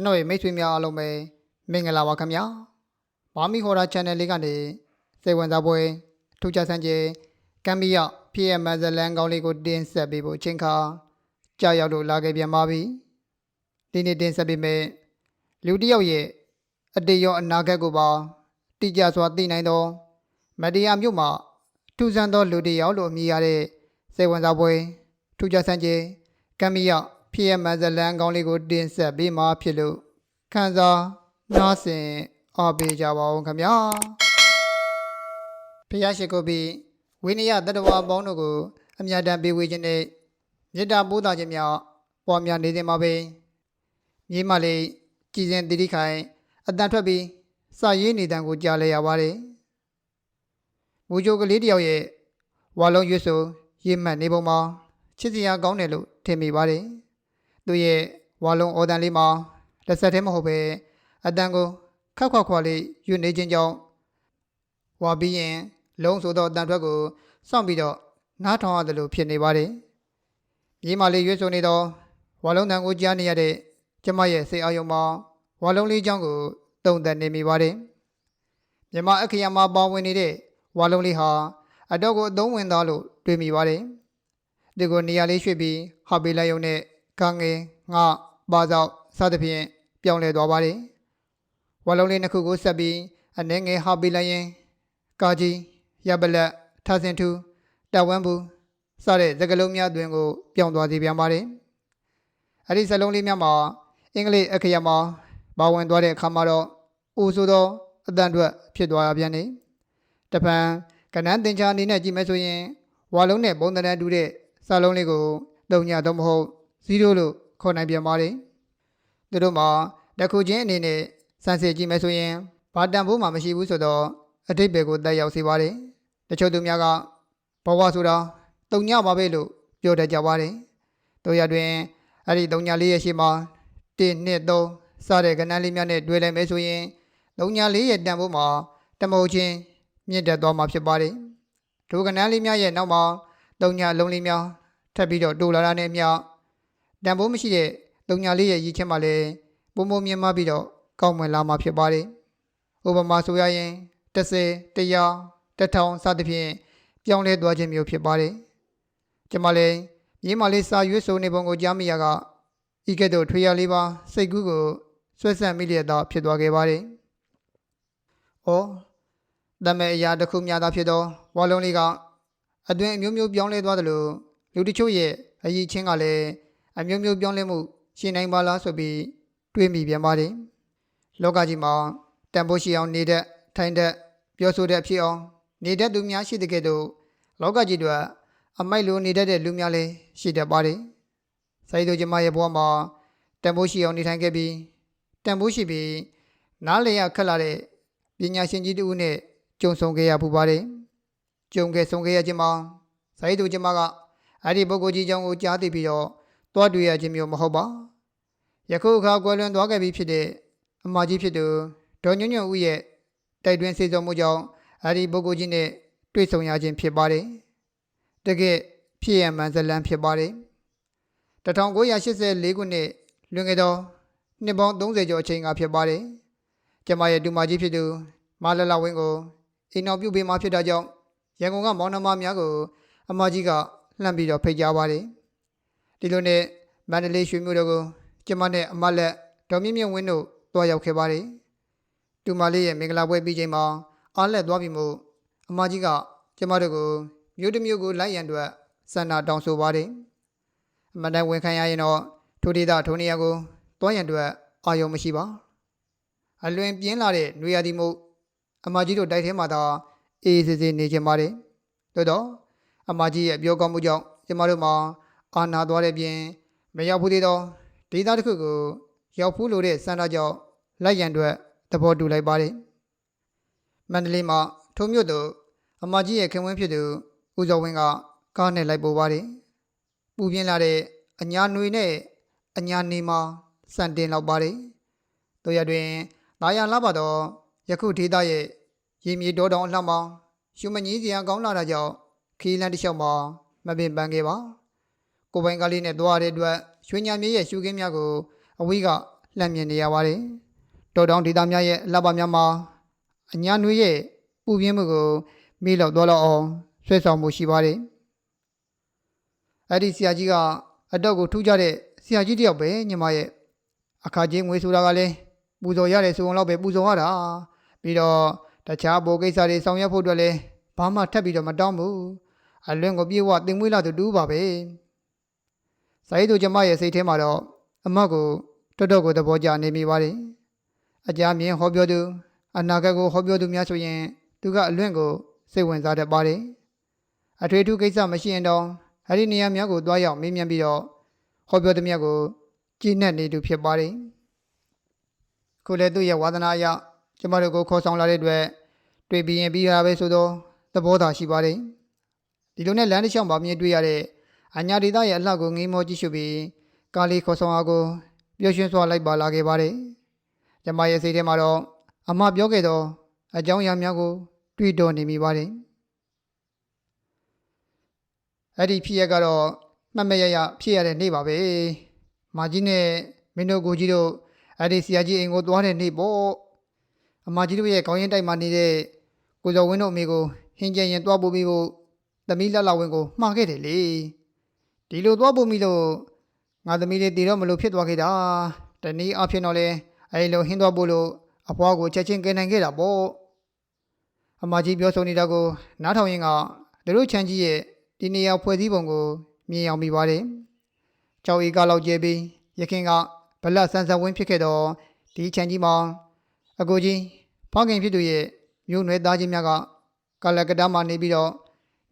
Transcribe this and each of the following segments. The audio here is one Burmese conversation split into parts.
ကျွန်တော်ရဲ့မိတ်ဆွေများအားလုံးပဲမင်္ဂလာပါခင်ဗျာဘာမီဟော်ရာ channel လေးကနေစေဝင်စားပွဲထူးခြားဆန်းကျဲကမ်ဘီယာ PM ဇလန်ကောင်းလေးကိုတင်ဆက်ပေးဖို့အချိန်ခါကြာရောက်လို့လာခဲ့ပြန်ပါပြီဒီနေ့တင်ဆက်ပေးမယ်လူတစ်ယောက်ရဲ့အတေရောအနာဂတ်ကိုပါတိကျစွာသိနိုင်သောမဒီယာမြို့မှာထူးဆန်းသောလူတစ်ယောက်လို့အမည်ရတဲ့စေဝင်စားပွဲထူးခြားဆန်းကျဲကမ်ဘီယာ PM ဇလန်ကောင်းလေးကိုတင်ဆက်ပေးမှာဖြစ်လို့ခန်းစားနားဆင်အားပေးကြပါဦးခင်ဗျာဖျားရှိခိုးပြီးဝိနည်းတတဝါပေါင်းတို့ကိုအမြတ်တမ်းပေးဝေခြင်းနဲ့မေတ္တာပို့သခြင်းများပွားများနေစဉ်မှာပဲမြေမလေးကြည်စဉ်တိတိခိုင်အတန်ထွက်ပြီးစာရေးနေတန်ကိုကြားလဲရပါတယ်မူဂျိုကလေးတယောက်ရဲ့ဝါလုံးရွတ်ဆိုရေးမှတ်နေပုံမှာချစ်စရာကောင်းတယ်လို့ထင်မိပါတယ် သူရဲ့ဝါလုံးအော်တန်လေးမှာလက်ဆက်သေးမဟုတ်ပဲအတန်ကိုခက်ခွက်ခွာလေးယူနေခြင်းကြောင့်ဝါပြီးရင်လုံးဆိုသောအတန်ထွက်ကိုစောင့်ပြီးတော့နားထောင်ရတယ်လို့ဖြစ်နေပါတယ်မြေမလေးရွတ်ဆိုနေသောဝါလုံးတန်ကိုကြားနေရတဲ့ကျမရဲ့စိတ်အာရုံမှာဝါလုံးလေးချောင်းကိုတုံသက်နေမိပါတယ်မြမအခရာမှာပါဝင်နေတဲ့ဝါလုံးလေးဟာအတော့ကိုအသုံးဝင်သားလို့တွေးမိပါတယ်ဒီကိုနေရာလေးရွှေ့ပြီးဟာပေးလိုက်ရုံနဲ့ ကငယ်ငါပါဆောင်စသဖြင့်ပြောင်းလဲသွားပါတယ်ဝါလုံးလေးနှစ်ခုကိုဆက်ပြီးအနေငယ်ဟာပေးလိုက်ရင်ကာကြီးရပလက်ထဆင်ထူတဝမ်းဘူးစတဲ့သကလုံးများတွင်ကိုပြောင်းသွားစေပြန်ပါတယ်အဲ့ဒီစလုံးလေးများမှာအင်္ဂလိပ်အခရာမှာပါဝင်သွားတဲ့အခါမှာတော့အိုဆိုသောအတန်အတွက်ဖြစ်သွားရပြန်နေတပံကနန်းတင်ချာအနေနဲ့ကြည့်မယ်ဆိုရင်ဝါလုံးနဲ့ပုံသဏ္ဍာန်တူတဲ့စာလုံးလေးကိုတုံညာတော့မဟုတ် 0လို့ခေါ်နိုင်ပြန်ပါတယ်သူတို့မှာတစ်ခုချင်းအနေနဲ့စမ်းစစ်ကြည့်မယ်ဆိုရင်ဘာတန်ဖိုးမှမရှိဘူးဆိုတော့အတိတ်ဘယ်ကိုတက်ရောက်စေပါတယ်တချို့သူများကဘဝဆိုတာတုံညပါပဲလို့ပြောတတ်ကြပါတယ်တို့ရတွင်အဲ့ဒီတုံညလေးရဲ့ရှေ့မှာ1 2 3စတဲ့ကဏ္ဍလေးများနဲ့တွဲလိုက်မယ်ဆိုရင်တုံညလေးရဲ့တန်ဖိုးမှာတမုတ်ချင်းမြင့်တက်သွားမှာဖြစ်ပါတယ်ဒုကဏ္ဍလေးများရဲ့နောက်မှာတုံညလုံးလေးများထပ်ပြီးတော့တိုးလာတာနဲ့အမျှ တန်ဖိုးမရှိတဲ့တုံညလေးရဲ့ရည်ချင်းမှာလည်းပုံပုံမြင်မှပြီးတော့ကောင်းမွန်လာမှာဖြစ်ပါတယ်ဥပမာဆိုရရင်30 100 1000စသဖြင့်ပြောင်းလဲသွားခြင်းမျိုးဖြစ်ပါတယ်ကျွန်မလည်းမြေမလေးစာရွတ်ဆိုနေပုံကိုကြားမိရကဤကဲ့သို့ထွေရလေးပါစိတ်ကူးကိုဆွဲဆက်မိလျက်သာဖြစ်သွားခဲ့ပါတယ်။အော်တမဲအရာတစ်ခုများသာဖြစ်သောဝါလုံးလေးကအတွင်အမျိုးမျိုးပြောင်းလဲသွားသလိုလူတချို့ရဲ့အရေးချင်းကလည်း အမျိုးမျိုးပြောင်းလဲမှုရှင်နိုင်ပါလားဆိုပြီးတွေးမိပြန်ပါတယ်။လောကကြီးမှာတန်ဖိုးရှိအောင်နေတဲ့ထိုင်တဲ့ပြောဆိုတဲ့ဖြစ်အောင်နေတဲ့သူများရှိတဲ့ကဲ့သို့လောကကြီးတွေအမိုက်လိုနေတတ်တဲ့လူများလည်းရှိတတ်ပါတယ်။ဆိုင်တို့ကျမရဲ့ဘဝမှာတန်ဖိုးရှိအောင်နေထိုင်ခဲ့ပြီးတန်ဖိုးရှိပြီးနားလည်ရခက်လာတဲ့ပညာရှင်ကြီးတူဦးနဲ့ကြုံဆုံခဲ့ရပူပါတယ်။ကြုံခဲ့ဆုံခဲ့ရခြင်းမှာဆိုင်တို့ကျမကအဲ့ဒီပုဂ္ဂိုလ်ကြီးကြောင့်ကိုကြားသိပြီးတော့ တွားတွေ့ရခြင်းမျိုးမဟုတ်ပါ။ယခုအခါကွယ်လွန်သွားခဲ့ပြီဖြစ်တဲ့အမကြီးဖြစ်သူဒေါ်ညွန့်ညွန့်ဦးရဲ့တိုက်တွန်းစေစုံမှုကြောင့်အဲ့ဒီပုဂ္ဂိုလ်ကြီးနဲ့တွေ့ဆုံရခြင်းဖြစ်ပါတယ်။တကယ်ဖြစ်ရမှန်ဇလန်းဖြစ်ပါတယ်။1984ခုနှစ်လွန်ခဲ့သောနှစ်ပေါင်း30ကျော်အချိန်ကဖြစ်ပါတယ်။ကျမရဲ့ဒူမကြီးဖြစ်သူမလလဝင်းကိုအိမ်တော်ပြုပေးမှဖြစ်တာကြောင့်ရန်ကုန်ကမောင်နှမများကို အမကြီးကလှမ်းပြီးတော့ဖိတ်ကြားပါတယ်။ ဒီလိုနဲ့မန္တလေးရွှေမြို့တော်ကိုကျမနဲ့အမလက်ဒေါ်မြင့်မြင့်ဝင်းတို့တွားရောက်ခဲ့ပါတယ်။ဒူမလေးရဲ့မင်္ဂလာပွဲပြီးချိန်မှာအားလက်သွားပြီမို့အမကြီးကကျမတို့ကိုမြို့တစ်မြို့ကိုလိုက်ရန်အတွက်စန္ဒတောင်းဆိုပါတယ်။အမတန်ဝန်ခံရရင်တော့ထိုဒေသထိုနေရာကိုတွားရန်အတွက်အာရုံမရှိပါ။အလွင်ပြင်းလာတဲ့နွေရာသီမို့အမကြီးတို့တိုက်ထဲမှာသာအေးအေးဆေးဆေးနေကြပါတယ်။သို့တော့အမကြီးရဲ့ပြောကောင်းမှုကြောင့်ကျမတို့မှာ အာနာသွားတဲ့ပြင်မရောက်ဘူးသေးသောဒေသတစ်ခုကိုရောက်ဖူးလို့တဲ့စန္ဒကြောင့်လိုက်ရန်အတွက်သဘောတူလိုက်ပါတယ်။မန္တလေးမှာထုံမြို့သူအမကြီးရဲ့ခင်ဝင်းဖြစ်သူဦးဇော်ဝင်းကကားနဲ့လိုက်ပို့ပါတယ်။ပူပြင်းလာတဲ့အညာနွေနဲ့အညာနေမှာစံတင်လောက်ပါတယ်။တို့ရတွင်ဒါရလာပါတော့ယခုဒေသရဲ့ရေမြေတောတောင်အလှမောင်းရှုမကြီးစရာကောင်းလာတာကြောင့်ခီးလန်းတစ်လျှောက်မှာမပင်ပန်းခဲ့ပါ။ ကိုယ်ပိုင်ကားလေးနဲ့သွားတဲ့အတွက်ရွှေညာမြေရဲ့ရှုခင်းများကိုအဝေးကလှမ်းမြင်နေရပါတယ်တော်တောင်ဒေသများရဲ့အလှပများမှာအညာနွေးရဲ့ပူပြင်းမှုကိုမေးလောက်သွားလောက်အောင်ဆွဲဆောင်မှုရှိပါတယ်အဲ့ဒီဆရာကြီးကအတော့ကိုထူးကြတဲ့ဆရာကြီးတစ်ယောက်ပဲညီမရဲ့အခါချင်းငွေဆိုတာကလည်းပူဇော်ရတယ်ဆိုအောင်တော့ပဲပူဇော်ရတာပြီးတော့တခြားဘောကိစ္စတွေဆောင်ရွက်ဖို့အတွက်လည်းဘာမှထပ်ပြီးတော့မတောင်းဘူးအလွင့်ကိုပြေဝတင်မွေးလာသူတူပါပဲ စာရေးသူကျမရဲ့စိတ်ထဲမှာတော့အမတ်ကိုတော်တော်ကိုသဘောကျနေမိပါတယ်အကြမြင်ဟောပြောသူအနာဂတ်ကိုဟောပြောသူများဆိုရင် သူကအလွင့်ကိုစိတ်ဝင်စားတတ်ပါတယ်အထွေထူးကိစ္စမရှိရင်တော့အဲ့ဒီနေရာများကိုတွားရောက်မေးမြန်းပြီးတော့ဟောပြောသူများကိုကြည်နက်နေသူဖြစ်ပါတယ်ခုလည်းသူ့ရဲ့ဝါသနာအရကျမတို့ကိုခေါ်ဆောင်လာတဲ့အတွက်တွေ့ပြီးရင်ပြီးတာပဲဆိုတော့သဘောသာရှိပါတယ်ဒီလိုနဲ့လမ်းတစ်လျှောက်မှာမြင်တွေ့ရတဲ့ အညာဒေသရဲ့အလှကိုငေးမောကြည့်ရှုပြီးကားလေးခေါ်ဆောင်အားကိုပျော်ရွှင်စွာလိုက်ပါလာခဲ့ပါတယ်ကျမရဲ့စိတ်ထဲမှာတော့အမပြောခဲ့တော့အကြောင်းအရာများကိုတွေးတောနေမိပါတယ်အဲ့ဒီဖြစ်ရက်ကတော့မှတ်မရရဖြစ်ရတဲ့နေ့ပါပဲမာကြီးနဲ့မင်းတို့ကိုကြီးတို့အဲ့ဒီဆရာကြီးအိမ်ကိုသွားတဲ့နေ့ပေါ့အမကြီးတို့ရဲ့ခေါင်းရင်းတိုက်မှာနေတဲ့ကိုကျော်ဝင်းတို့အမေကိုဟင်းကျင်ရင်သွားပို့ပြီးဖို့သမီးလက်လာဝင်းကိုမှားခဲ့တယ်လေ ဒီလိုသွားပို့မိလို့ငါသမီးလေးတည်တော့မလို့ဖြစ်သွားခဲ့တာတနည်းအဖြစ်တော့လေအဲ့လိုဟင်းသွားပို့လို့အဖွားကိုချက်ချင်းကယ်နိုင်ခဲ့တာပေါ့အမကြီးပြောဆိုနေတာကို နားထောင်ရင်ကတို့ချမ်းကြီးရဲ့ဒီနေရာဖွဲ့စည်းပုံကိုမြင်အောင်မိပါတယ်။ကြောက်ဤကလောက်ကျဲပြီးရခင်ကဗလက်ဆန်းဆန်းဝင်းဖြစ်ခဲ့တော့ဒီချမ်းကြီးမှာအကိုကြီးဖောက်ခင်ဖြစ်သူရဲ့မြို့နယ်သားချင်းများကကလကတမှာနေပြီးတော့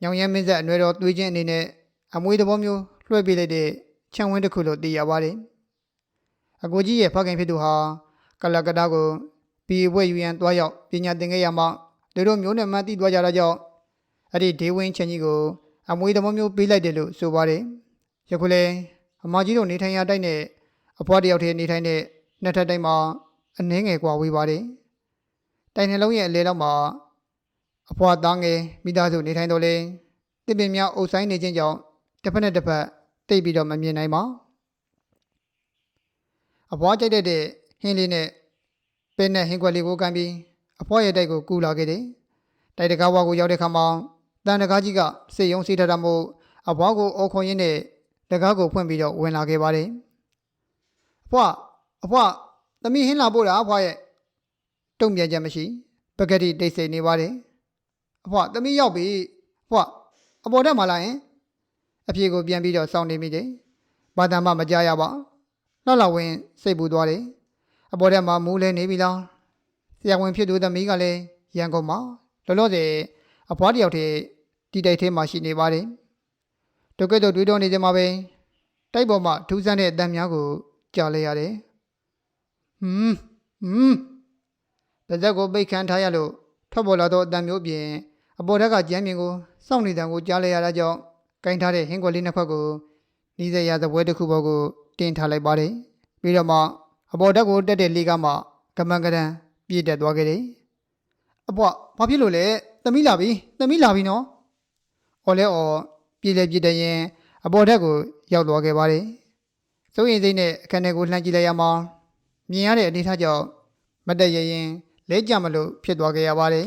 ညောင်ရဲမင်းဆက်အနွယ်တော်သွေးချင်းအနေနဲ့ အမွေသဘောမျိုးလွှဲပေးလိုက်တဲ့ချမ်းဝင်းတစ်ခုလို့သိရပါတယ်။အကိုကြီးရဲ့ဖောက်ခင်ဖြစ်သူဟာကလကတကိုပြည်ဝဲယူရန်တွားရောက်ပညာသင်ခဲ့ရမှတို့တို့မျိုးနဲ့မှတည်သွားကြတာကြောင့်အဲ့ဒီဒေဝင်းချင်ကြီးကိုအမွေသဘောမျိုးပေးလိုက်တယ်လို့ဆိုပါတယ်။ယခုလဲအမကြီးတို့နေထိုင်ရာတိုက်နဲ့အဖွားတယောက်တည်းနေထိုင်တဲ့နှစ်ထပ်တိုင်းမှာအနှင်းငယ်ကွာဝေးပါတယ်။တိုင်နှလုံးရဲ့အလဲတော့မှာအဖွားသားငယ်မိသားစုနေထိုင်တော့လဲတစ်ပင်များအုပ်ဆိုင်နေခြင်းကြောင့် တစ်ဖက်နဲ့တစ်ဖက်တိတ်ပြီးတော့မမြင်နိုင်ပါ။အဖွားကြိုက်တဲ့ဟင်းလေးနဲ့ပဲနဲ့ဟင်းခွက်လေးကိုကန်ပြီးအဖွားရဲ့တိုက်ကိုကူလာခဲ့တယ်။တိုက်တကားဝါကိုရောက်တဲ့ခါမှာတန်တကားကြီးကစေယုံစီထတာမို့အဖွားကိုအော်ခွန်ရင်းနဲ့တကားကိုဖွင့်ပြီးတော့ဝင်လာခဲ့ပါတယ်အဖွားအဖွားသမီးဟင်းလာပို့တာအဖွားရဲ့တုံ့ပြန်ချက်မရှိပကတိတိတ်ဆိတ်နေပါတယ်အဖွားသမီးရောက်ပြီအဖွားအပေါ်တက်มาလာရင် အပြေကိုပြန်ပြီးတော့စောင့်နေမိတယ်ဘာတမ်းမှမကြရပါလှလှဝင်စိတ်ပူသွားတယ်အပေါ်တက်မှာမူးလဲနေပြီလားဆရာဝန်ဖြစ်သူသမီးကလည်းရန်ကုန်မှာလောလောဆယ်အဖွားတယောက်တည်းတီတိုက်ထဲမှာရှိနေပါတယ်။ဒုက္ကတို့တွေးတောနေကြမှာပဲတိုက်ပေါ်မှာထူးဆန်းတဲ့အတန်များကိုကြားလိုက်ရတယ်။ဟွန်းဟွန်းပါဇက်ကိုပိတ်ခမ်းထားရလို့ထွက်ပေါ်လာသောအတန်မျိုးပြင်အပေါ်ထက်ကကြမ်းမြင်ကိုစောင့်နေတဲ့ကိုကြားလိုက်ရတာကြောင့် ကင်ထားတဲ့ဟင်းကွက်လေးနှစ်ခွက်ကိုနီးစရာသပွဲတစ်ခုပေါ်ကိုတင်ထားလိုက်ပါတယ်။ပြီးတော့မှအပေါ်တက်ကိုတက်တဲ့လေးကမှကမန်ကရန်ပြည့်တက်သွားခဲ့တယ်။အပွားဘာဖြစ်လို့လဲသမီးလာပြီသမီးလာပြီနော်။အော်လဲအော်ပြည်လေပြည့်တဲ့ရင်အပေါ်ထက်ကိုရောက်သွားခဲ့ပါတယ်။စိုးရင်စိတ်နဲ့အခန်းထဲကိုလှမ်းကြည့်လိုက်ရမှာမြင်ရတဲ့အနေထားကြောင့်မတက်ရရင်လဲကြမလို့ဖြစ်သွားခဲ့ရပါတယ်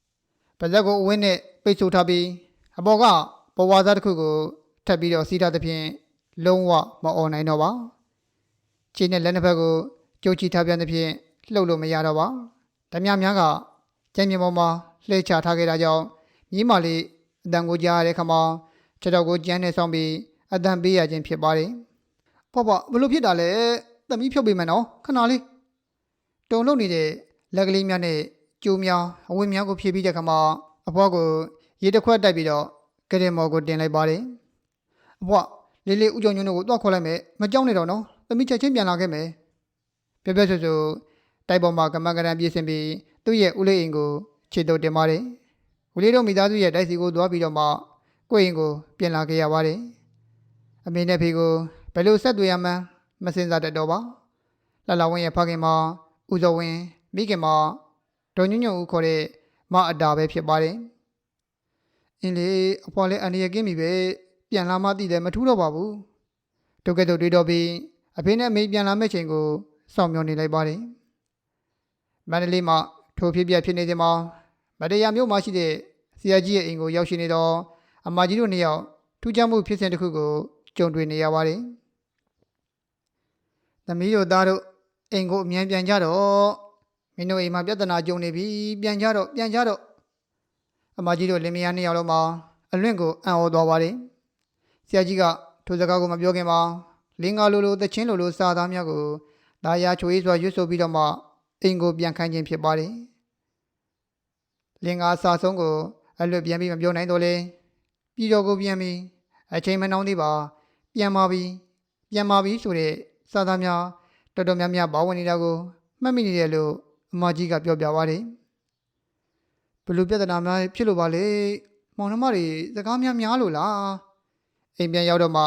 ။ပါဇက်ကိုအဝင်းနဲ့ပိတ်ဆို့ထားပြီးအပေါ်က ဘဝသားတစ်ခုကိုထပ်ပြီးတော့စီးထားသဖြင့်လုံးဝမអော်နိုင်တော့ပါ။ခြေနဲ့လက်နှစ်ဖက်ကိုကြိုးချီထားပြန်သဖြင့်လှုပ်လို့မရတော့ပါ။ဓမြများကကျမ်းမြေပေါ်မှာလှည့်ချထားခဲ့တာကြောင့်မြင်းမာလေးအတန်ကိုကြားရတဲ့ခါမှာခြေတော်ကိုကျန်းနေဆောင်ပြီးအတန်ပေးရခြင်းဖြစ်ပါတယ်။ဖွားဖွားဘလို့ဖြစ်တာလဲ။သမီးဖြုတ်ပေးမယ်နော်ခဏလေးတုံလုံးနေတဲ့လက်ကလေးများနဲ့ကျိုးများအဝတ်များကိုဖြည့်ပြီးတဲ့ခါမှာအဖွားကိုရေတစ်ခွက်တိုက်ပြီးတော့ ကရင်မော်ကိုတင်လိုက်ပါတယ်။အဖွားလေးလေးဥကြုံညွန်းတို့ကိုတွားခေါ်လိုက်မယ်မကြောက်နဲ့တော့နော်။သမီးချက်ချင်းပြန်လာခဲ့မယ်။ပြပြဆွဆွတိုက်ပေါ်မှာကမကရန်ပြေးစင်ပြီးသူ့ရဲ့ဦးလေးအိမ်ကိုခြေတုပ်တင်ပါတယ်။ဦးလေးတို့မိသားစုရဲ့တိုက်စီကိုသွားပြီးတော့မှကိုယ့်အိမ်ကိုပြန်လာခဲ့ရပါတယ်။အမေနဲ့ဖေကိုဘယ်လိုဆက်သွယ်ရမှန်းမစင်စားတတ်တော့ပါ။လှလှဝင်းရဲ့ဖခင်မဦးစောဝင်းမိခင်မဒေါ်ညွညွဦးခေါ်တဲ့မအတာပဲဖြစ်ပါတယ်။ အင်းလေအဖွာလေးအနေရကင်းပြီပဲပြန်လာမှသိတယ်မထူးတော့ပါဘူး။တုတ်ကဲ့တုတ်တွေးတော့ပြီးအဖေနဲ့အမေပြန်လာမဲ့ချိန်ကိုစောင့်မျှော်နေလိုက်ပါတယ်မန္တလေးမှာထိုဖြစ်ပြဖြစ်နေစဉ်မှာမတရားမြို့မှာရှိတဲ့ဆရာကြီးရဲ့အိမ်ကိုရောက်ရှိနေတော့အမကြီးတို့နှစ်ယောက်ထူးခြားမှုဖြစ်စဉ်တစ်ခုကိုကြုံတွေ့နေရပါတယ်သမီးတို့သားတို့အိမ်ကိုအမြန်ပြန်ကြတော့မင်းတို့အိမ်မှာပြဿနာကြုံနေပြီပြန်ကြတော့ပြန်ကြတော့ အမကြီးတို့လင်မယားနှစ်ယောက်လုံးမှာအလွင့်ကိုအံ့ဩသွားပါတယ်ဆရာကြီးကထိုစကားကိုမပြောခင်မှာလင်္ကာလိုလိုသချင်းလိုလိုစာသားများကိုဒါယာချွေးစွာရွတ်ဆိုပြီးတော့မှအိမ်ကိုပြန်ခိုင်းခြင်းဖြစ်ပါတယ်လင်္ကာစာဆုံးကိုအလွတ်ပြန်ပြီးမပြောနိုင်တော့လေပြည်တော်ကိုပြန်ပြီးအချိန်မနှောင်းသေးပါပြန်ပါပြီပြန်ပါပြီဆိုတဲ့စာသားများတော်တော်များများပါဝင်နေတာကိုမှတ်မိနေတယ်လို့အမကြီးကပြောပြပါတယ် ဘယ်လိုပြဿနာများဖြစ်လို့ပါလဲမောင်နှမတွေစကားများများလို့လားအိမ်ပြန်ရောက်တော့မှ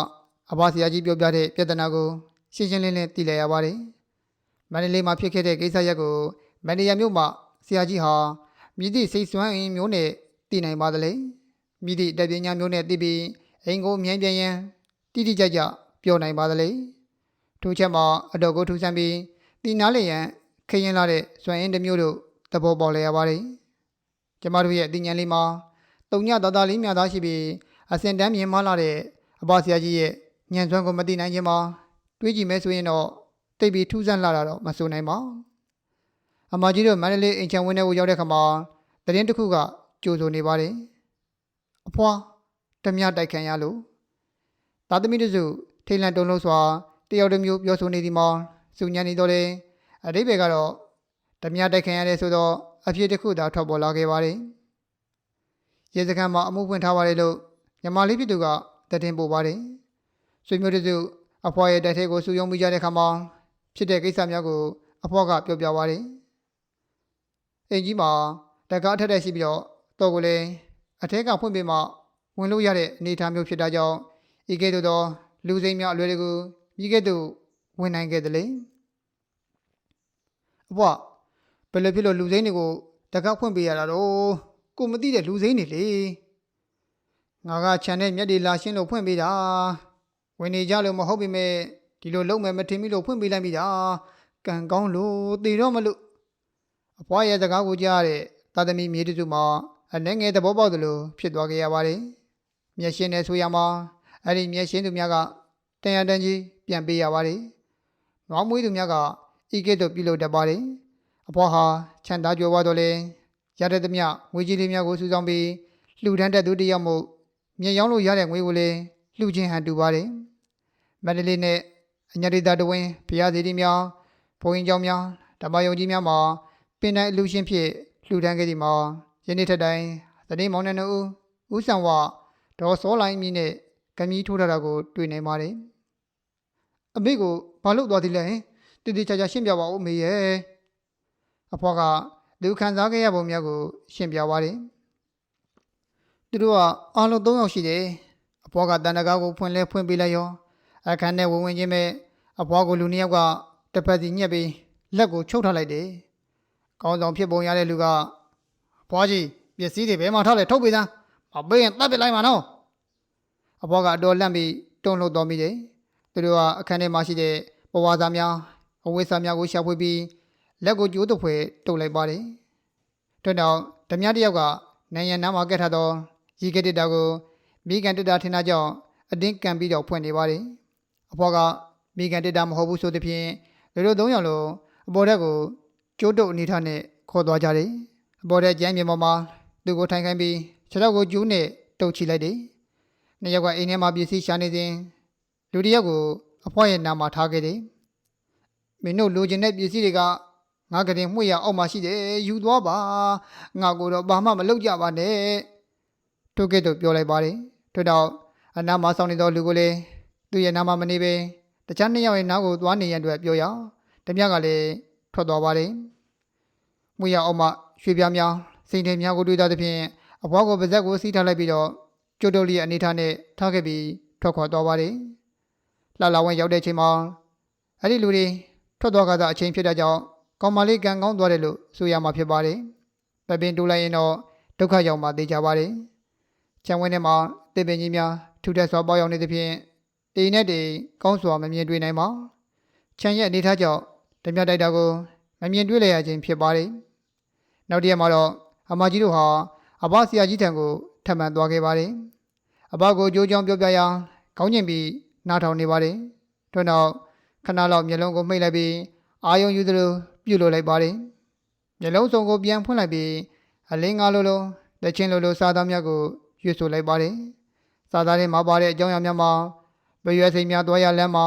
အဘဆရာကြီးပြောပြတဲ့ပြဿနာကိုရှင်းရှင်းလင်းလင်းသိလိုက်ရပါတယ်မန္တလေးမှာဖြစ်ခဲ့တဲ့ကိစ္စရက်ကိုမန္တရာမြို့မှာဆရာကြီးဟာမြည်သည့်စိတ်ဆွမ်းအင်မျိုးနဲ့တည်နိုင်ပါသလဲမြည်သည့်တပညာမျိုးနဲ့တည်ပြီးအိမ်ကိုအမြင်ပြန်ရန်တိတိကျကျပြောနိုင်ပါသလဲထိုချက်မှာအတော်ကိုထူးဆန်းပြီးတည်နာလေရန်ခရင်လာတဲ့စွမ်းအင်တစ်မျိုးတို့သဘောပေါက်လည်ရပါတယ် ကျမတို့ရဲ့အသိဉာဏ်လေးမှာတုံညသာသာလေးများသားရှိပြီးအစင်တန်းမြင်မလာတဲ့အဘဆရာကြီးရဲ့ဉာဏ်စွမ်းကိုမသိနိုင်ခြင်းမှာတွေးကြည့်မဲဆိုရင်တော့တိတ်ပြီးထူးဆန်းလာတာတော့မဆိုနိုင်ပါအမကြီးတို့မန္တလေးအိမ်ချံဝင်းထဲကိုရောက်တဲ့ခါမှာတရင်တစ်ခုကကြိုဆိုနေပါတယ်အဖွာဓမြတိုက်ခံရလို့သာသမီတို့စုထိတ်လန့်တုန်လို့စွာတယောက်တစ်မျိုးပြောဆိုနေသည်မှာစုညံနေတော့လေအတိပ္ပယ်ကတော့ဓမြတိုက်ခံရတယ်ဆိုတော့ အဖြစ်တစ်ခုသာထွက်ပေါ်လာခဲ့ပါတယ်ရေစခန်းမှာအမှုဖွင့်ထားပါတယ်လို့ညီမလေးဖြစ်သူကတည်င်းပို့ပါတယ်ဆွေမျိုးတို့စုအဖွာရဲ့တိုက်ထဲကိုစူယုံမိကြတဲ့ခါမှာဖြစ်တဲ့ကိစ္စများကိုအဖွားကပြောပြပါတယ်အင်ကြီးမှာတကားအထက်တက်ရှိပြီးတော့တော့ကိုလည်းအထက်ကဖွင့်ပေးမှဝင်လို့ရတဲ့အနေအထားမျိုးဖြစ်တာကြောင့်ဤကဲ့သို့သောလူစိမ်းများအလွယ်တကူမိကဲ့သို့ဝင်နိုင်ခဲ့တယ်လေအဖွားဘ ယ်လိုဖြစ်လို့လူစိမ်းတွေကိုတကားဖွင့်ပေးရတာတော့ကိုမသိတဲ့လူစိမ်းတွေလေငါကခြံနဲ့မျက်တွေလာရှင်းလို့ဖွင့်ပေးတာဝင်နေကြလို့မဟုတ်ပေမဲ့ဒီလိုလုံးမယ်မထင်မိလို့ဖွင့်ပေးလိုက်မိတာကံကောင်းလို့တည်တော့မလို့အဖွားရဲ့စကားကိုကြားတဲ့သာသမီမြေတစုမှာအနှဲငယ်သဘောပေါက်သလိုဖြစ်သွားခဲ့ရပါတယ်မျက်ရှင်းနဲ့ဆိုရမှာအဲ့ဒီမျက်ရှင်းသူများကတန်ရတန်ကြီးပြန်ပေးရပါတယ်နွားမွေးသူများကဤကဲ့သို့ပြုလုပ်တတ်ပါတယ် အဖွားဟာခြံသားကြွယ်ဝတော့လေရတဲ့သမျှငွေကြီးလေးများကိုစုဆောင်းပြီးလှူဒန်းတဲ့သူတစ်ယောက်မို့မြေရောင်းလို့ရတဲ့ငွေကိုလည်းလှူခြင်းဟန်တူပါတယ်မန္တလေးနဲ့အညာဒေသတဝင်းဘုရားသီးများဘုန်းကြီးကျောင်းများဓမ္မယုံကြီးများမှာပင်တိုင်းအလူရှင်ဖြစ်လှူဒန်းခဲ့သည်မှာယနေ့ထက်တိုင်းသတိမောင်နှံတို့ဦးဆံဝဒေါ်စောလိုင်းမြင့်နဲ့ကမီးထိုးထားတာကို တွေ့နိုင်ပါတယ်အမေကိုဘာလို့သွားသေးလဲတည်တည်ချာချာရှင်းပြပါဦးမေရဲ့ အဖွားကလူခံစားခဲ့ရပုံများကိုရှင်းပြပါတယ်သူတို့ကအားလုံး၃ယောက်ရှိတယ်အဖွားကတန်တကားကိုဖွင့်လဲဖွင့်ပေးလိုက်ရောအခန်းထဲဝင်ဝင်ချင်းပဲအဖွားကိုလူနှစ်ယောက်ကတစ်ဖက်စီညက်ပြီးလက်ကိုချုပ်ထားလိုက်တယ်။ကောင်းဆောင်ဖြစ်ပုံရတဲ့လူကဘွားကြီးပစ္စည်းတွေဘယ်မှာထားလဲထုတ်ပေးစမ်း။မပေးရင်တတ်ပစ်လိုက်မှာနော်။အဖွားကအတော်လန့်ပြီးတုံ့လှုပ်တော်မိတယ်။သူတို့ကအခန်းထဲမှာရှိတဲ့ပဝါစာများအဝိစာများကိုရှာဖွေပြီး လက်ကိုကျိုးတုပ်ဖွယ်တုပ်လိုက်ပါတယ်။ထို့နောက်ဓမြတစ်ယောက်ကနိုင်ရန်နားမှာကက်ထားသောရီကက်တစ်တာကိုမိကန်တစ်တာထင်တာကြောင့်အတင်းကန်ပြီးတော့ဖွင့်နေပါတယ်။အဖွားကမိကန်တစ်တာမဟုတ်ဘူးဆိုသဖြင့်လူတို့သုံးယောက်လုံးအပေါ်ထက်ကိုကျိုးတုပ်အနေထားနဲ့ခေါ်သွားကြတယ်။အပေါ်ထက်ကျမ်းမြေပေါ်မှာသူ့ကိုထိုင်ခိုင်းပြီးခြေထောက်ကိုကျူးနဲ့တုပ်ချလိုက်တယ်။နှစ်ယောက်ကအိမ်ထဲမှာပစ္စည်းရှာနေစဉ်လူတစ်ယောက်ကိုအဖွားရဲ့နာမှာထားခဲ့တယ်။မင်းတို့လိုချင်တဲ့ပစ္စည်းတွေက ငါကတင်မှွေရအောက်မှာရှိတယ်ယူသွားပါငါကိုတော့ဘာမှမလုပ်ကြပါနဲ့ထို့ကဲ့သို့ပြောလိုက်ပါတယ်ထို့တော့အနားမှာဆောင်နေသောလူကိုလည်းသူ့ရဲ့နားမှာမနေပဲတခြားနှစ်ယောက်ရဲ့နားကိုသွားနေရန်အတွက်ပြောရတမကလည်းထွက်သွားပါတယ်။မွေရအောင်မှရွှေပြားများစိန်တယ်များကိုတွေ့တာသဖြင့်အဘွားကိုပါဇက်ကိုစီးထားလိုက်ပြီးတော့ကျိုးတိုလီရဲ့အနေထားနဲ့ထားခဲ့ပြီးထွက်ခွာသွားပါတယ်။လှလာဝင်ရောက်တဲ့ချိန်မှာအဲ့ဒီလူတွေထွက်သွားကြတာအချိန်ဖြစ်တဲ့ကြောင့် ကောင်မလေးကံကောင်းသွားတယ်လို့ဆိုရမှာဖြစ်ပါတယ်။ပပင်တိုးလိုက်ရင်တော့ဒုက္ခရောက်မှသိကြပါတယ်။ခြံဝင်းထဲမှာတေပင်ကြီးများထူထပ်စွာပေါရောက်နေသဖြင့်တိမ်နဲ့တိမ်ကောင်းစွာမမြင်တွေ့နိုင်ပါ။ခြံရဲ့အနေထားကြောင့်ဓဓမြတိုက်တာကိုမမြင်တွေ့လည်ရခြင်းဖြစ်ပါတယ်နောက်တစ်ရက်မှာတော့အမကြီးတို့ဟာအဘဆရာကြီးထံကိုထပ်မံသွားခဲ့ပါတယ်အဘကိုကြိုးကြောင်ပြောပြရာခေါင်းကျင်ပြီးနားထောင်နေပါတယ်ထို့နောက်ခဏလောက်မျက်လုံးကိုမှိတ်လိုက်ပြီးအာယုံယူသလို ပြုတ်လို့လိုက်ပါတယ်မျက်လုံးစုံကိုပြန်ဖွင့်လိုက်ပြီးအလင်းကားလိုလိုလက်ချင်းလိုလိုစားသားများကိုရွတ်ဆိုလိုက်ပါတယ်စားသားတွေမှာပါတဲ့အကြောင်းအရာများမှာပရွယ်စိမ်များသွားရလမ်းမှာ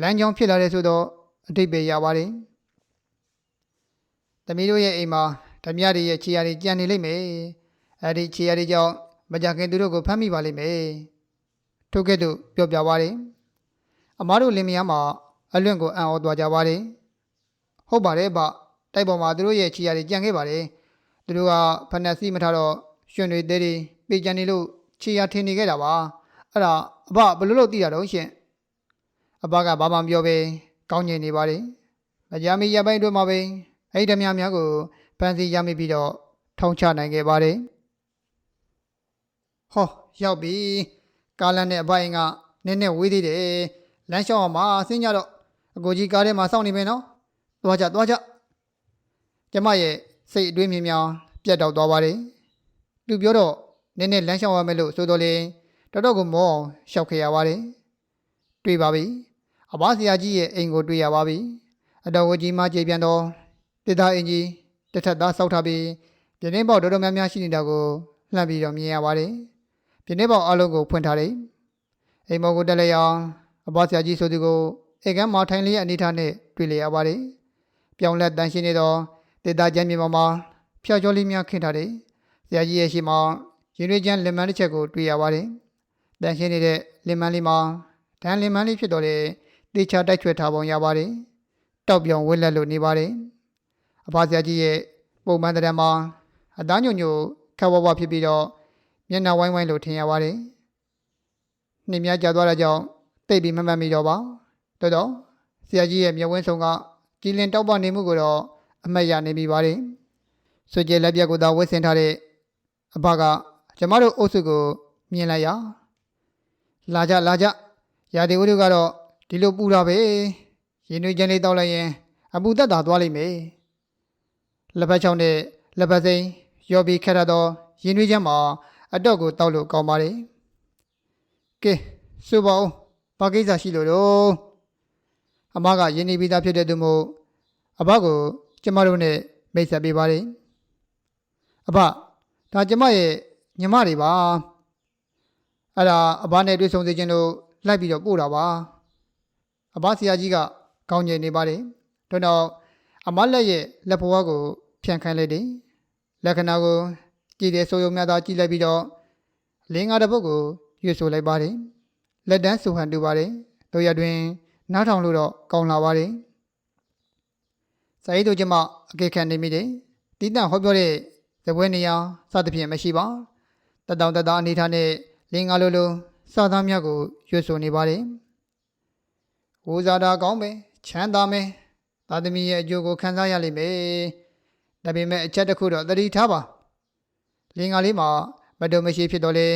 လမ်းကြောင်းဖြစ်လာတဲ့ဆိုတော့အတိတ်ပဲရပါတယ်တမီးတို့ရဲ့အိမ်မှာဓမြတွေရဲ့ခြေရာတွေကြံနေလိမ့်မယ်အဲ့ဒီခြေရာတွေကြောင့်မကြခင်သူတို့ကိုဖမ်းမိပါလိမ့်မယ်ထို့ကဲ့သို့ပြောပြပါတယ်အမားတို့လင်မယားမှာအလွင့်ကိုအံ့ဩသွားကြပါတယ် ဟုတ်ပါတယ်ဗျတိုက်ပေါ်မှာသူတို့ရဲ့ခြေရာတွေကြံခဲ့ပါတယ်သူတို့ကဖက်နက်စီမထားတော့ရွှွတွေသေးတွေပေကြံနေလို့ခြေရာထင်နေခဲ့တာပါအဲ့ဒါအဘဘယ်လိုလုပ်သိတာတော့ရှင်အဘကဘာမှမပြောပဲကောင်းညင်နေပါတယ်မကြမီရပိုင်းတို့မှာပဲအဲ့ဒီဓမြများကိုဖန်စီရမိပြီးတော့ထောင်ချနိုင်ခဲ့ပါတယ်ဟောရောက်ပြီကားလန်နဲ့အဘအိမ်ကနည်းနည်းဝေးသေးတယ်လမ်းလျှောက်အောင်မှာဆင်းကြတော့အကိုကြီးကားထဲမှာစောင့်နေမယ်နော် သွားကြသွားကြကျမရဲ့စိတ်အတွေးမြင်များပြတ်တောက်သွားပါတယ်သူပြောတော့နည်းနည်းလမ်းလျှောက်ရမယ်လို့ဆိုတော့လေတော်တော်ကိုမောအောင်ရှောက်ခဲ့ရပါတယ်တွေ့ပါပြီအဘဆရာကြီးရဲ့အိမ်ကိုတွေ့ရပါပြီအတော်ကိုကြီးမှကြေပြန်တော့တေသားအင်ကြီးတစ်ထပ်သားစောက်ထားပြီးပြင်းနှင်းပေါက်တော်တော်များများရှိနေတာကိုလှမ်းပြီးတော့မြင်ရပါတယ်ပြင်းနှင်းပေါက်အလုံးကိုဖွင့်ထားတယ်အိမ်မော်ကိုတက်လိုက်အောင်အဘဆရာကြီးဆိုသူကိုဧကန်းမှာထိုင်လေးရဲ့အနေထားနဲ့တွေ့လျက်ရပါတယ် ပြောင်းလဲတန်ရှင်းနေတော့တေသားကျမ်းမြေပေါ်မှာဖျောက်ကျော်လေးများခင်းထားတယ်ဆရာကြီးရဲ့ရှိမှာရင်ရွေးချမ်းလင်မန်းတစ်ချက်ကိုတွေ့ရပါတယ်တန်ရှင်းနေတဲ့လင်မန်းလေးမှာဒန်လင်မန်းလေးဖြစ်တော့လေတေချာတိုက်ချွဲထားပုံရပါတယ်တောက်ပြောင်ဝက်လက်လို့နေပါတယ်အဖဆရာကြီးရဲ့ပုံမှန်တဲ့မှာအသားညွညွခက်ဝဝဖြစ်ပြီးတော့မျက်နှာဝိုင်းဝိုင်းလို့ထင်ရပါတယ်နှင်းများကြာသွားတဲ့ကြောင့်တိတ်ပြီးမမှတ်မိတော့ပါတော်တော့ဆရာကြီးရဲ့မျက်ဝန်းဆောင်က ကြည်လင်တောက်ပနေမှုကိုတော့အမှတ်ရနေပြီပါတယ်စွကြဲလက်ပြက်ကိုသာဝတ်ဆင်ထားတဲ့အဘကကျမတို့အုပ်စုကိုမြင်လိုက်ရလာကြလာကြရာဒီဝိတို့ကတော့ဒီလိုပူတာပဲရင်တွေချင်းလေးတောက်လိုက်ရင်အပူသက်သာသွားလိမ့်မယ်လက်ဖက်ချောင်းနဲ့လက်ဖက်စိမ်းရော်ပြီးခက်ရတော့ရင်တွေချင်းမှာအတော့ကိုတောက်လို့ကောင်းပါလေကဲဆိုပါဦးဘာကိစ္စရှိလို့တော့ အမကယင်းနေပြီးသားဖြစ်တဲ့သူမို့အဘကိုကျမတို့နဲ့မိတ်ဆက်ပေးပါလေအဘဒါကျမရဲ့ညီမတွေပါအဲ့ဒါအဘနဲ့တွေ့ဆုံစေခြင်းလို့လိုက်ပြီးတော့ပို့တာပါအဘဆရာကြီးကကောင်းကျင်နေပါတယ်တို့တော့အမလက်ရဲ့လက်ဘဝကို ဖြန့်ခိုင်းလိုက်တယ်လက္ခဏာကိုကြည့်တဲ့ဆိုရုံများသာကြည့်လိုက်ပြီးတော့လင်းကားတစ်ပုဒ်ကိုရွတ်ဆိုလိုက်ပါတယ်လက်တန်းဆူဟန်တူပါတယ်တို့ရတွင် နားထောင်လို့တော့ကောင်းလာပါတယ်စာရေးတို့ကျမအကေခံနေမိတယ်တီးတန့်ဟောပြောတဲ့ဇပွဲနေရာစသဖြင့်မရှိပါတတောင်တသားအနေထားနဲ့လင်းကားလိုလိုစာသားများကိုရွတ်ဆိုနေပါတယ်ဝိဇာတာကောင်းပဲချမ်းသာမယ်သာသမီရဲ့အကျိုးကိုခံစားရလိမ့်မယ်ဒါပေမဲ့အချက်တစ်ခုတော့သတိထားပါလင်္ကာလေးမှာမတုံမရှိဖြစ်တော့လေ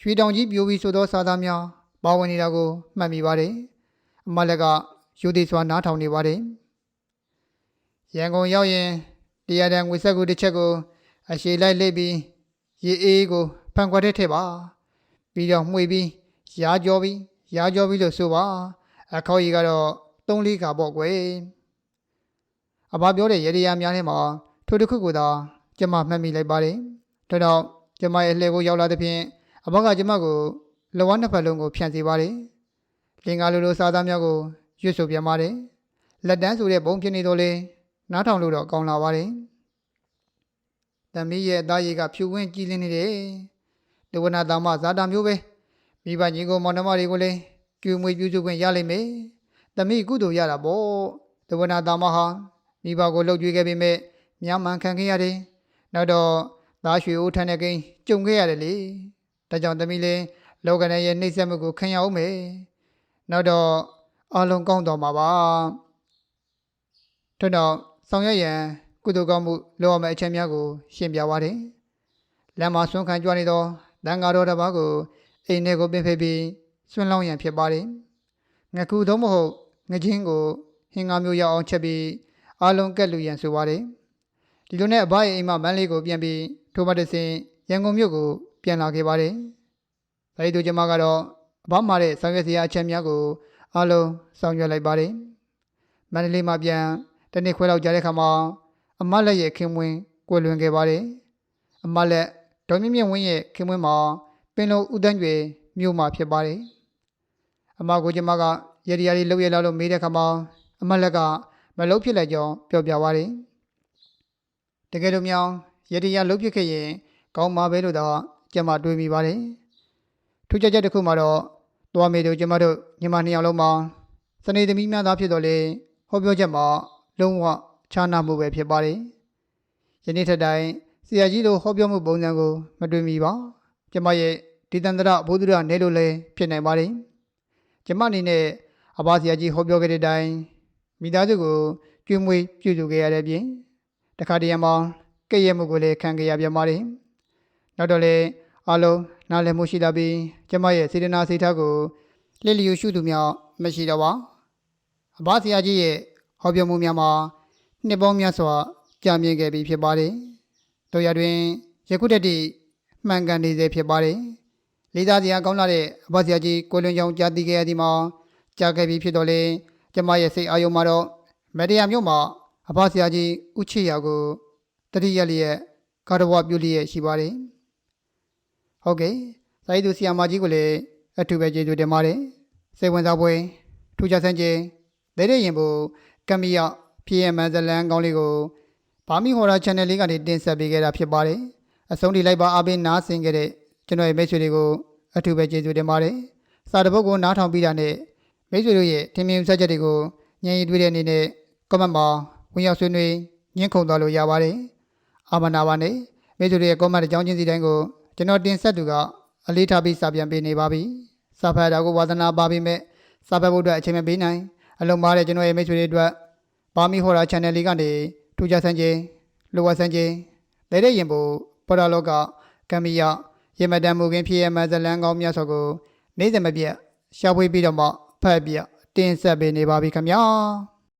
ရွှေတောင်ကြီးပြိုပြီးဆိုသောစာသားများပါဝင်နေတာကိုမှတ်မိပါတယ်အ မလက်ကယူသည်စွာနားထောင်နေပါတယ်ရန်ကုန်ရောက်ရင်တရားတန်ငွေဆက်ကူတစ်ချက်ကို အရှိလိုက်လိပ်ပြီးရေအေးကိုဖန်ခွက်ထဲထည့်ပါပြီးတော့မှွေပြီးရားကြောပြီးရားကြောပြီးလို့ဆိုပါအခေါ်ကြီးကတော့သုံးလေးခါပေါ့ကွယ်အဘပြောတဲ့ရေဒီယာများထဲမှာထိုတစ်ခုကိုသာကျမမှတ်မိလိုက်ပါတယ်ဒါတော့ကျမရဲ့လှည့်ကိုရောက်လာတဲ့ဖြင့်အဘကကျမကိုလဝနှစ်ဖက်လုံးကိုဖြန့်စီပါတယ် လင်္ကာလိုလိုစားသားများကိုရွတ်ဆိုပြန်ပါတယ်လက်တန်းဆိုတဲ့ဘုံဖြစ်နေတော့လေနားထောင်လို့တော့ကောင်းလာပါတယ်တမီးရဲ့အသားရည်ကဖြူဝင်းကြည်လင်းနေတယ်ဒဝနာသားမဇာတာမျိုးပဲမိဘညီကိုမောင်နှမတွေကိုလည်းကျူမွေပြုစုခွင့်ရလိမ့်မယ်။တမိကုသိုလ်ရတာပေါ့။သဝနာတာမဟာမိဘကိုလှုပ်ကြွေးခဲ့ပေမဲ့မြမှန်ခံခဲ့ရတယ်။နောက်တော့သားရွှေဦးထန်းတဲ့ကိန်းကြုံခဲ့ရတယ်လေ။ဒါကြောင့်တမိလည်းလောကနဲ့ရဲ့နှိမ့်ဆက်မှုကိုခံရအောင်မယ်။ နောက်တော့အလုံးကောင်းတော်မှာပါ။ထို့နောက်ဆောင်ရွက်ရန်ကုသိုလ်ကောင်းမှုလုပ်ရမယ့်အချက်များကို ရှင်းပြပါတယ်။လမ်းမှာဆွမ်းခံကြွနေသောတန်ဃာတော်တစ်ပါးကိုအိမ်ထဲကိုပင်ဖိပြီးဆွန့်လောင်းရန်ဖြစ်ပါတယ်။ငခုသုံးမဟုတ်ငချင်းကိုဟင်္ကာမျိုးရောက်အောင်ချက်ပြီးအားလုံးကက်လူရန်ဆိုပါတယ်ဒီလိုနဲ့အဘရဲ့အိမ်မမန်းလေးကိုပြန်ပြီးထိုမတဆင်ရန်ကုန်မြို့ကိုပြန်လာခဲ့ပါတယ်ဒါရီတို့ကျမကတော့ အဘမှာတဲ့ဆောင်ရွက်စရာအချက်များကိုအားလုံးဆောင်ရွက်လိုက်ပါတယ်မန္တလေးမှာပြန်တစ်နှစ်ခွဲလောက်ကြာတဲ့ခါမှာအမလက်ရဲ့ခင်မွင်းကွယ်လွန်ခဲ့ပါတယ်အမလက်ဒေါ်မြင့်မြင့်ဝင်းရဲ့ခင်မွင်းမှာပင်လုံဦးတန်းကျွေမြို့မှာဖြစ်ပါတယ်အမကိုကျမကရေဒီယာလေးလှုပ်ရလာလို့မေးတဲ့ခါမှာအမလက်ကမလှုပ်ဖြစ်လိုက်ကြောင်းပြောပြပါတယ်တကယ်လို့မြောင်ရေဒီယာလှုပ်ဖြစ်ခဲ့ရင်ကောင်းမှာပဲလို့တော့ကျမတွေးမိပါတယ်ထူးခြားချက်တစ်ခုမှာတော့ သွားမေတို့ကျမတို့ညီမနှစ်ယောက်လုံးမှာစနေသမီးများသားဖြစ်တော့လေဟောပြောချက်မှာလုံးဝခြားနာမှုပဲဖြစ်ပါတယ်ယနေ့ထက်တိုင်ဆရာကြီးလိုဟောပြောမှုပုံစံကိုမတွေ့မိပါကျမရဲ့ဒီတန္တရဘုဒ္ဓရနေလို့လည်းဖြစ်နိုင်ပါတယ်ကျမအနေနဲ့အဘဆရာကြီးဟောပြောခဲ့တဲ့အတိုင်းမိသားစုကိုကျွေးမွေးပြုစုခဲ့ရတဲ့ပြင်တခါတရံမှာကဲ့ရဲ့မှုကိုလည်းခံခဲ့ရပြန်ပါတယ်နောက်တော့လေ အားလုံးနားလည်မှုရှိလာပြီးကျမရဲ့စေတနာစိတ်ထားကိုလစ်လျူရှုသူများမရှိတော့ပါအဘဆရာကြီးရဲ့ဟောပြောမှုများမှာနှစ်ပေါင်းများစွာကြာမြင့်ခဲ့ပြီးဖြစ်ပါတယ်တို့ရတွင်ယခုတည်းတည်းမှန်ကန်နေစေဖြစ်ပါတယ်လေးစားစရာကောင်းလာတဲ့အဘဆရာကြီးကိုလွန်ချောင်းကြာသိခဲ့ရသည်မှာကြာခဲ့ပြီးဖြစ်တော့လေကျမရဲ့စိတ်အာယုံမှာတော့မတရားမျိုးမှာအဘဆရာကြီးဥချေရာကိုတတိယလျက်ကာရဝပြုလျက်ရှိပါတယ် ဟုတ်ကဲ့စာရေးသူဆီယာမကြီးကိုလည်းအထူးပဲကျေးဇူးတင်ပါတယ်စိတ်ဝင်စားပွဲထူးခြားဆန်းခြင်းဒဲတဲ့ရင်ဖို့ကမီယပြည့်ရမန်ဇလန်ကောင်းလေးကိုဘာမီဟော်ရာ channel လေးကနေတင်ဆက်ပေးခဲ့တာဖြစ်ပါတယ်အဆုံးထိလိုက်ပါအားပေးနားဆင်ခဲ့တဲ့ကျွန်တော်ရဲ့မိတ်ဆွေတွေကိုအထူးပဲကျေးဇူးတင်ပါတယ်စာတစ်ပုဒ်ကိုနားထောင်ပြီးတာနဲ့မိတ်ဆွေတို့ရဲ့တင်ပြဆက်ချက်တွေကိုညင်ရည်တွေ့တဲ့အနေနဲ့ comment မှာဝင်ရောက်ဆွေးနွေးညှင်းခုန်သွားလို့ရပါတယ်အာမနာပါနဲ့မိတ်ဆွေတို့ရဲ့ comment အကြောင်းချင်းစီတိုင်းကို ကျွန်တော်တင်ဆက်သူကအလေးထားပြီးစာပြန်ပေးနေပါပြီစာဖတ်တာကိုဝါသနာပါပေမဲ့စာဖတ်ဖို့အတွက်အချိန်မပေးနိုင်အလုံးပါတဲ့ကျွန်တော်ရဲ့မိတ်ဆွေတွေအတွက်ပါမီဟော်ရာ channel လေးကနေထူးခြားဆန်းခြင်းလိုဝဆန်းခြင်းလဲတဲ့ရင်ပိုပေါ်တာလောကကမ်မီယာရေမတန်မူခင်ဖြစ်ရမဇလန်ကောင်းများစွာကိုနေ့စဉ်မပြတ်ရှာဖွေပြီးတော့မှဖတ်ပြတင်ဆက်ပေးနေပါပြီခင်ဗျာ